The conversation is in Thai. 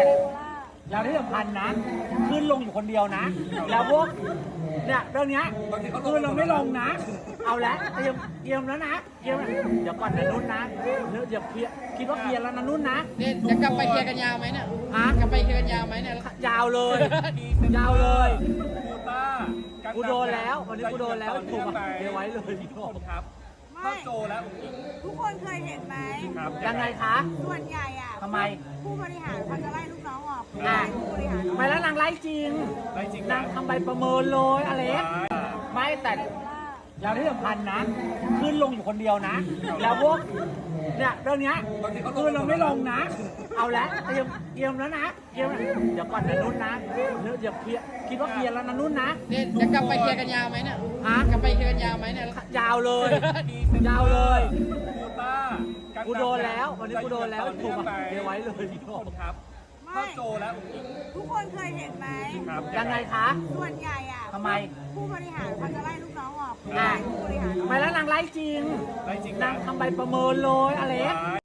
แต่แล้วที่สำคัญนะขึ้นลงอยู่คนเดียวนะ แล้วพวกเนี่ยเรื่องเนี้ยคือเราไม่ลงนะ เอาละเตรียมเตรียมแล้วนะเตรียมเดี๋ยวก่อนนะนุ่นนะเดี๋ยวเคลียร์คิดว่าเคลียร์แล้วนะนุ่นนะเนี่ยจะกลับไปเคลียร์กันยาวไหมเนี่ยฮะกลับไปเคลียร์กันยาวไหมเนี่ยยาวเลย ยาวเลยกูต้ากูโดนแล้ววันนี้กูโดนแล้วถูกอะเดี๋ยวไว้เลยพี่โดครับไม่เข้าโจแล้วทุกคนเคยเห็นไหมครับยังไงคะส่วนใหญ่อะทำ ไมผู้บริหารเขาจะไล่ลูกน้องออกอะไล่ผู้บริหารไม่แล้วนางไล่จริง ได้จริงนางทำใบประเมินเลยอเล็กอ่าไม่แต่แล้วที่สำคัญนะ ขึ้นลงอยู่คนเดียวนะ แล้วพวกเนี่ยเรื่องเนี้ยคือเราไม่ลงนะ เอาละเตรียมเตรียมแล้วนะเตรียมเดี๋ยวก่อนนะนุ่นนะเดี๋ยวเคลียร์คิดว่าเคลียร์แล้วนะนุ่นนะ เนี่ยจะกลับไปเคลียร์กันยาวไหมเนี่ยฮะ กลับไปเคลียร์กันยาวไหมเนี่ย ยาวเลย ยาวเลย กูต้ากูโดนแล้ววันนี้กูโดนแล้วถูกอะเดี๋ยวไว้เลยพี่โดครับไม่เข้าโจแล้วทุกคนเคยเห็นไหม ครับยังไงคะ ส่วนใหญ่อะทำไม ผู้บริหารเขาจะไล่ลูกน้องออกอะไล่ผู้บริหารออก ไม่แล้วนางไล่จริงได้จริงนางทำใบประเมินเลยอเล็กว้าย